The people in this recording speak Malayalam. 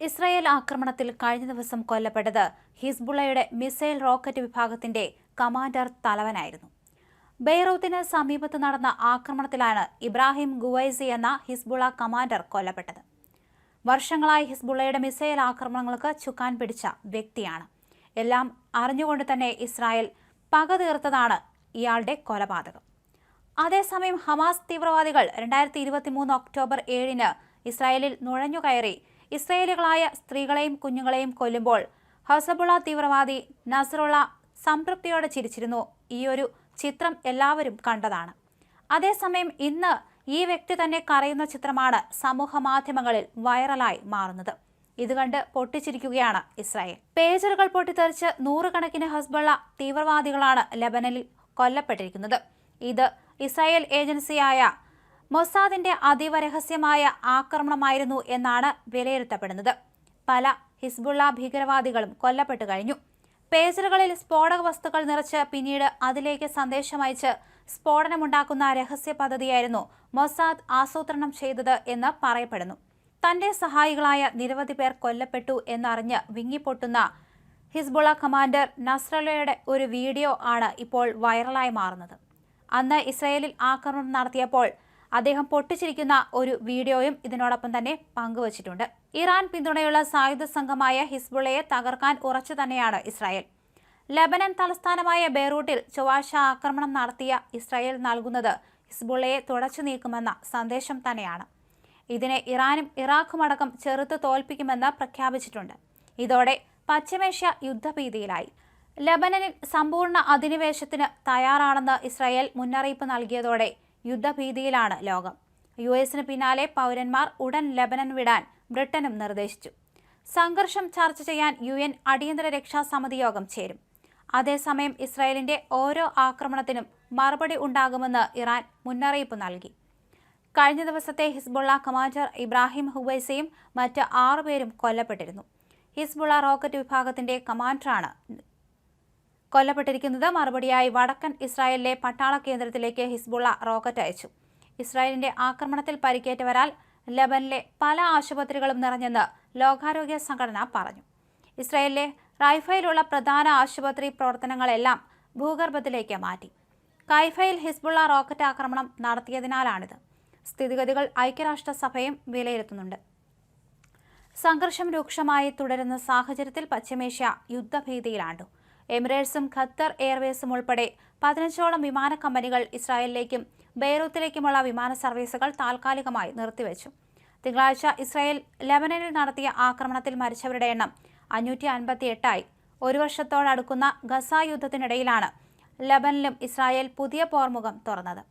ഇസ്രായേൽ ആക്രമണത്തിൽ കഴിഞ്ഞ ദിവസം കൊല്ലപ്പെട്ടത് ഹിസ്ബുള്ളയുടെ മിസൈൽ റോക്കറ്റ് വിഭാഗത്തിന്റെ കമാൻഡർ തലവനായിരുന്നു. ബെയ്റൂത്തിന് സമീപത്ത് നടന്ന ആക്രമണത്തിലാണ് ഇബ്രാഹിം ഗുവൈസി എന്ന ഹിസ്ബുള കമാൻഡർ കൊല്ലപ്പെട്ടത്. വർഷങ്ങളായി ഹിസ്ബുള്ളയുടെ മിസൈൽ ആക്രമണങ്ങൾക്ക് ചുക്കാൻ പിടിച്ച വ്യക്തിയാണ്. എല്ലാം അറിഞ്ഞുകൊണ്ട് തന്നെ ഇസ്രായേൽ പക തീർത്തതാണ് ഇയാളുടെ കൊലപാതകം. അതേസമയം ഹമാസ് തീവ്രവാദികൾ രണ്ടായിരത്തി ഇരുപത്തി മൂന്ന് ഒക്ടോബർ ഏഴിന് ഇസ്രായേലിൽ നുഴഞ്ഞുകയറി ഇസ്രായേലുകളായ സ്ത്രീകളെയും കുഞ്ഞുങ്ങളെയും കൊല്ലുമ്പോൾ ഹസബുള്ള തീവ്രവാദി നസറുള്ള സംതൃപ്തിയോടെ ചിരിച്ചിരുന്നു. ഈ ഒരു ചിത്രം എല്ലാവരും കണ്ടതാണ്. അതേസമയം ഇന്ന് ഈ വ്യക്തി തന്നെ കറയുന്ന ചിത്രമാണ് സമൂഹ മാധ്യമങ്ങളിൽ വൈറലായി മാറുന്നത്. ഇത് കണ്ട് പൊട്ടിച്ചിരിക്കുകയാണ് ഇസ്രായേൽ. പേജറുകൾ പൊട്ടിത്തെറിച്ച് നൂറുകണക്കിന് ഹസ്ബള്ള തീവ്രവാദികളാണ് ലബനനിൽ കൊല്ലപ്പെട്ടിരിക്കുന്നത്. ഇത് ഇസ്രായേൽ ഏജൻസിയായ മൊസാദിന്റെ അതീവ രഹസ്യമായ ആക്രമണമായിരുന്നു എന്നാണ് വിലയിരുത്തപ്പെടുന്നത്. പല ഹിസ്ബുള്ള ഭീകരവാദികളും കൊല്ലപ്പെട്ടു കഴിഞ്ഞു. പേജറുകളിൽ സ്ഫോടക വസ്തുക്കൾ നിറച്ച് പിന്നീട് അതിലേക്ക് സന്ദേശമയച്ച് സ്ഫോടനമുണ്ടാക്കുന്ന രഹസ്യ പദ്ധതിയായിരുന്നു മൊസാദ് ആസൂത്രണം ചെയ്തത് എന്ന് പറയപ്പെടുന്നു. തന്റെ സഹായികളായ നിരവധി പേർ കൊല്ലപ്പെട്ടു എന്നറിഞ്ഞ് വിങ്ങിപ്പൊട്ടുന്ന ഹിസ്ബുള കമാൻഡർ നസ്രലയുടെ ഒരു വീഡിയോ ആണ് ഇപ്പോൾ വൈറലായി മാറുന്നത്. അന്ന് ഇസ്രയേലിൽ ആക്രമണം നടത്തിയപ്പോൾ അദ്ദേഹം പൊട്ടിച്ചിരിക്കുന്ന ഒരു വീഡിയോയും ഇതിനോടൊപ്പം തന്നെ പങ്കുവച്ചിട്ടുണ്ട്. ഇറാൻ പിന്തുണയുള്ള സായുധ സംഘമായ ഹിസ്ബുള്ളയെ തകർക്കാൻ ഉറച്ചു തന്നെയാണ് ഇസ്രായേൽ. ലബനൻ തലസ്ഥാനമായ ബെയ്റൂട്ടിൽ ചൊവ്വാഴ്ച ആക്രമണം നടത്തിയ ഇസ്രായേൽ നൽകുന്നത് ഹിസ്ബുള്ളയെ തുടച്ചു നീക്കുമെന്ന സന്ദേശം തന്നെയാണ്. ഇതിനെ ഇറാനും ഇറാഖുമടക്കം ചെറുത്ത് തോൽപ്പിക്കുമെന്ന് പ്രഖ്യാപിച്ചിട്ടുണ്ട്. ഇതോടെ പശ്ചിമേഷ്യ യുദ്ധഭീതിയിലായി. ലബനനിൽ സമ്പൂർണ അധിനിവേശത്തിന് തയ്യാറാണെന്ന് ഇസ്രായേൽ മുന്നറിയിപ്പ് നൽകിയതോടെ യുദ്ധഭീതിയിലാണ് ലോകം. യു എസിന് പിന്നാലെ പൗരന്മാർ ഉടൻ ലബനൻ വിടാൻ ബ്രിട്ടനും നിർദ്ദേശിച്ചു. സംഘർഷം ചർച്ച ചെയ്യാൻ യു എൻ അടിയന്തര രക്ഷാ സമിതി യോഗം ചേരും. അതേസമയം ഇസ്രായേലിന്റെ ഓരോ ആക്രമണത്തിനും മറുപടി ഉണ്ടാകുമെന്ന് ഇറാൻ മുന്നറിയിപ്പ് നൽകി. കഴിഞ്ഞ ദിവസത്തെ ഹിസ്ബുള്ള കമാൻഡർ ഇബ്രാഹിം ഹുബൈസയും മറ്റ് ആറുപേരും കൊല്ലപ്പെട്ടിരുന്നു. ഹിസ്ബുള്ള റോക്കറ്റ് വിഭാഗത്തിന്റെ കമാൻഡറാണ് കൊല്ലപ്പെട്ടിരിക്കുന്നത് മറുപടിയായി വടക്കൻ ഇസ്രായേലിലെ പട്ടാള കേന്ദ്രത്തിലേക്ക് ഹിസ്ബുള്ള റോക്കറ്റ് അയച്ചു. ഇസ്രായേലിന്റെ ആക്രമണത്തിൽ പരിക്കേറ്റവരാൽ ലബനിലെ പല ആശുപത്രികളും നിറഞ്ഞെന്ന് ലോകാരോഗ്യ സംഘടന പറഞ്ഞു. ഇസ്രായേലിലെ റൈഫയിലുള്ള പ്രധാന ആശുപത്രി പ്രവർത്തനങ്ങളെല്ലാം ഭൂഗർഭത്തിലേക്ക് മാറ്റി. കൈഫയിൽ ഹിസ്ബുള്ള റോക്കറ്റ് ആക്രമണം നടത്തിയതിനാലാണിത്. സ്ഥിതിഗതികൾ ഐക്യരാഷ്ട്രസഭയും വിലയിരുത്തുന്നുണ്ട്. സംഘർഷം രൂക്ഷമായി തുടരുന്ന സാഹചര്യത്തിൽ പശ്ചിമേഷ്യ യുദ്ധഭീതിയിലാണ്ടു. എമിറേറ്റ്സും ഖത്തർ എയർവേസും ഉൾപ്പെടെ പതിനഞ്ചോളം വിമാന കമ്പനികൾ ഇസ്രായേലിലേക്കും ബെയ്റൂത്തിലേക്കുമുള്ള വിമാന സർവീസുകൾ താൽക്കാലികമായി നിർത്തിവെച്ചു. തിങ്കളാഴ്ച ഇസ്രായേൽ ലെബനനിൽ നടത്തിയ ആക്രമണത്തിൽ മരിച്ചവരുടെ എണ്ണം അഞ്ഞൂറ്റി അൻപത്തി എട്ടായി ഒരു വർഷത്തോടടുക്കുന്ന ഗസ യുദ്ധത്തിനിടയിലാണ് ലബനിലും ഇസ്രായേൽ പുതിയ പോർമുഖം തുറന്നത്.